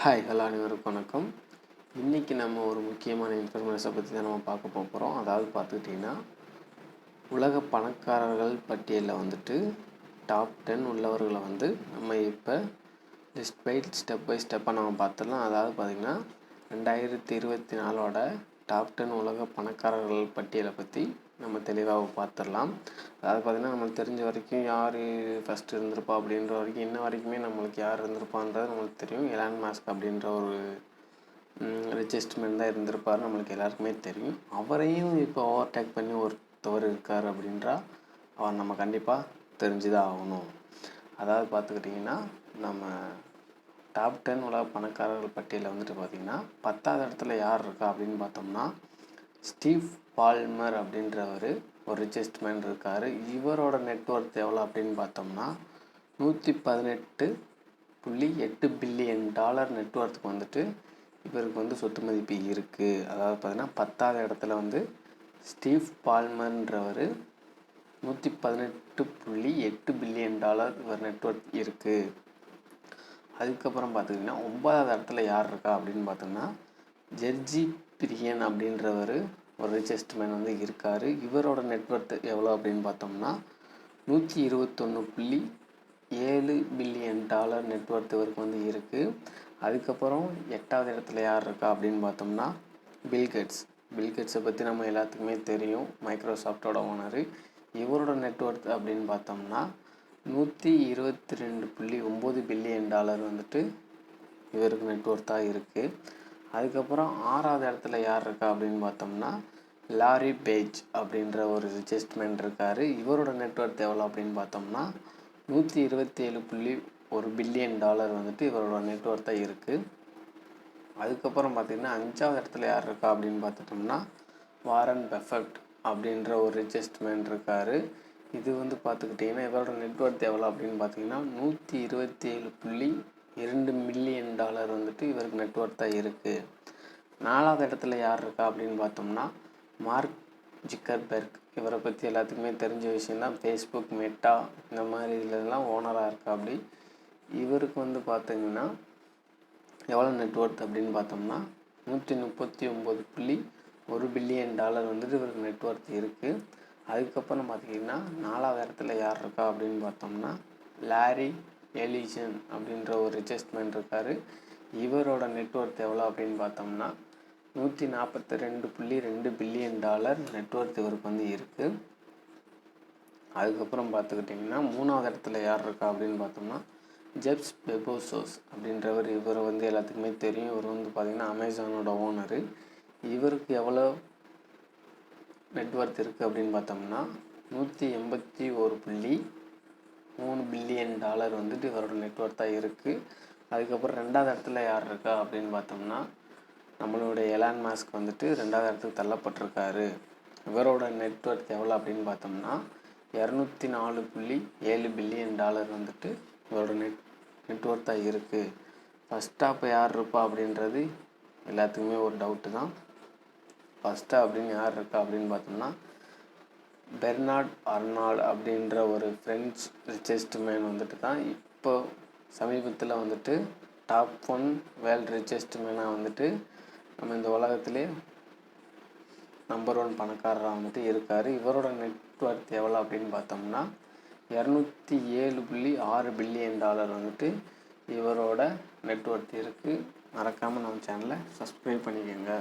Hi hello அனைவருக்கும் வணக்கம். இன்றைக்கி நம்ம ஒரு முக்கியமான இன்ஃபர்மேஷனை பற்றி தான் நம்ம பார்க்க போகிறோம் அதாவது பார்த்துக்கிட்டிங்கன்னா உலக பணக்காரர்கள் பட்டியலில் வந்துட்டு டாப் டென் உள்ளவர்களை வந்து நம்ம இப்போ லிஸ்ட் பை ஸ்டெப் பை ஸ்டெப்பாக நம்ம பார்த்துடலாம். அதாவது பார்த்திங்கன்னா ரெண்டாயிரத்தி இருபத்தி நாலோட டாப் டென் உலக பணக்காரர்கள் பட்டியலை பற்றி நம்ம தெளிவாக பார்த்துடலாம். அதாவது பார்த்திங்கன்னா நம்மளுக்கு தெரிஞ்ச வரைக்கும் யார் ஃபஸ்ட்டு இருந்திருப்பா அப்படின்ற வரைக்கும் இன்ன வரைக்குமே நம்மளுக்கு யார் இருந்திருப்பான்றது நம்மளுக்கு தெரியும். எலான் மாஸ்க் அப்படின்ற ஒரு ரிச்சஸ்ட் தான் இருந்திருப்பார். நம்மளுக்கு எல்லாருக்குமே தெரியும். அவரையும் இப்போ ஓவர்டேக் பண்ணி ஒருத்தவர் இருக்கார் அப்படின்றா அவர் நம்ம கண்டிப்பாக தெரிஞ்சு தான் ஆகணும். அதாவது பார்த்துக்கிட்டிங்கன்னா நம்ம டாப் டென் உலக பணக்காரர்கள் பட்டியலில் வந்துட்டு பார்த்திங்கன்னா பத்தாவது இடத்துல யார் இருக்கா அப்படின்னு பார்த்தோம்னா ஸ்டீவ் பால்மர் அப்படின்றவர் ஒரு ரிச்சஸ்ட் மேன் இருக்கார். இவரோட நெட்ஒர்க் எவ்வளோ அப்படின்னு பார்த்தோம்னா நூற்றி பதினெட்டு புள்ளி எட்டு பில்லியன் டாலர் நெட்ஒர்த்துக்கு வந்துட்டு இவருக்கு வந்து சொத்து மதிப்பு இருக்குது அதாவது பார்த்திங்கன்னா பத்தாவது இடத்துல வந்து ஸ்டீவ் பால்மர்ன்றவர் நூற்றி பதினெட்டு புள்ளி எட்டு பில்லியன் டாலர் இவர் நெட்ஒர்க் இருக்குது அதுக்கப்புறம் பார்த்திங்கன்னா ஒன்பதாவது இடத்துல யார் இருக்கா அப்படின்னு பார்த்தோம்னா ஜெர்ஜி பிரியன் அப்படின்றவர் ஒரு ரிச்சஸ்ட் மேன் வந்து இருக்கார். இவரோட நெட்ஒர்த் எவ்வளோ அப்படின்னு பார்த்தோம்னா நூற்றி இருபத்தொன்று புள்ளி ஏழு பில்லியன் டாலர் நெட்ஒர்த் இவருக்கு வந்து இருக்குது அதுக்கப்புறம் எட்டாவது இடத்துல யார் இருக்கா அப்படின்னு பார்த்தோம்னா பில்கெட்ஸ் பில்கெட்ஸை பற்றி நம்ம எல்லாத்துக்குமே தெரியும். மைக்ரோசாஃப்டோட ஓனர் இவரோட நெட்ஒர்க் அப்படின்னு பார்த்தோம்னா நூற்றி இருபத்தி ரெண்டு புள்ளி ஒம்பது பில்லியன் டாலர் வந்துட்டு இவருக்கு நெட்ஒர்த்தாக இருக்குது அதுக்கப்புறம் ஆறாவது இடத்துல யார் இருக்கா அப்படின்னு பார்த்தோம்னா லாரி பேஜ் அப்படின்ற ஒரு செஸ்ட்மேன் இருக்கார். இவரோட நெட்ஒர்க் எவ்வளோ அப்படின்னு பார்த்தோம்னா நூற்றி இருபத்தி ஏழு புள்ளி ஒரு பில்லியன் டாலர் வந்துட்டு இவரோட நெட்ஒர்த்தாக இருக்குது அதுக்கப்புறம் பார்த்திங்கன்னா அஞ்சாவது இடத்துல யார் இருக்கா அப்படின்னு பார்த்துட்டோம்னா வாரன் பெஃபெக்ட் அப்படின்ற ஒரு ரிச்சஸ்ட்மெண்ட் இருக்கார். இது வந்து பார்த்துக்கிட்டிங்கன்னா இவரோட நெட்ஒர்க் எவ்வளோ அப்படின்னு பார்த்தீங்கன்னா நூற்றி இருபத்தி ஏழு புள்ளி இரண்டு மில்லியன் டாலர் வந்துட்டு இவருக்கு நெட்ஒர்த்தாக இருக்குது நாலாவது இடத்துல யார் இருக்கா அப்படின்னு பார்த்தோம்னா மார்க் ஜிக்கர்பெர்க். இவரை பற்றி எல்லாத்துக்குமே தெரிஞ்ச விஷயந்தான் ஃபேஸ்புக் மெட்டா இந்த மாதிரி இதுலலாம் ஓனராக இருக்கா அப்படி இவருக்கு வந்து பார்த்திங்கன்னா எவ்வளோ நெட்ஒர்த் அப்படின்னு பார்த்தோம்னா நூற்றி முப்பத்தி ஒம்பது புள்ளி ஒரு பில்லியன் டாலர் வந்துட்டு இவருக்கு நெட்ஒர்க் இருக்குது அதுக்கப்புறம் பார்த்திங்கன்னா நாலாவது இடத்துல யார் இருக்கா அப்படின்னு பார்த்தோம்னா லாரி எலிஜன் அப்படின்ற ஒரு ரிச்சஸ்ட்மெண்ட் இருக்கார். இவரோட நெட்ஒர்த் எவ்வளோ அப்படின்னு பார்த்தோம்னா நூற்றி நாற்பத்தி ரெண்டு புள்ளி ரெண்டு பில்லியன் டாலர் நெட்ஒர்த் இவருக்கு வந்து இருக்குது அதுக்கப்புறம் பார்த்துக்கிட்டிங்கன்னா மூணாவது இடத்துல யார் இருக்கா அப்படின்னு பார்த்தோம்னா ஜெப்ஸ் பெபோசோஸ் அப்படின்றவர் இவர் வந்து எல்லாத்துக்குமே தெரியும். இவர் வந்து பார்த்திங்கன்னா அமேசானோட ஓனரு இவருக்கு எவ்வளோ நெட்ஒர்த் இருக்குது அப்படின்னு பார்த்தோம்னா நூற்றி எண்பத்தி ஒரு புள்ளி மூணு பில்லியன் டாலர் வந்துட்டு இவரோட நெட்ஒர்த்தாக இருக்குது அதுக்கப்புறம் ரெண்டாவது இடத்துல யார் இருக்கா அப்படின்னு பார்த்தோம்னா நம்மளுடைய எலான் மாஸ்க் வந்துட்டு ரெண்டாவது இடத்துக்கு தள்ளப்பட்டிருக்காரு. இவரோட நெட்ஒர்க் எவ்வளோ அப்படின்னு பார்த்தோம்னா இரநூத்தி நாலு புள்ளி ஏழு பில்லியன் டாலர் வந்துட்டு இவரோட நெட் நெட்ஒர்த்தாக இருக்குது ஃபஸ்ட்டாக இப்போ யார் இருப்பா அப்படின்றது எல்லாத்துக்குமே ஒரு டவுட்டு தான். ஃபஸ்ட்டாக அப்படின்னு யார் இருக்கா அப்படின்னு பார்த்தோம்னா பெர்னார்ட் அர்னால்ட் அப்படின்ற ஒரு ஃப்ரெஞ்ச் ரிச்சஸ்ட் மேன் வந்துட்டு தான் இப்போ சமீபத்தில் வந்துட்டு டாப் ஒன் வேர்ல்ட் ரிச்சஸ்ட் மேனாக வந்துட்டு நம்ம இந்த உலகத்திலே நம்பர் ஒன் பணக்காரராக வந்துட்டு இருக்கார். இவரோட நெட்ஒர்க் எவ்வளோ அப்படின்னு பார்த்தோம்னா இரநூத்தி ஏழு புள்ளி ஆறு பில்லியன் டாலர் வந்துட்டு இவரோட நெட்ஒர்க் இருக்குது மறக்காமல் நம்ம சேனலை சப்ஸ்கிரைப் பண்ணிக்கோங்க.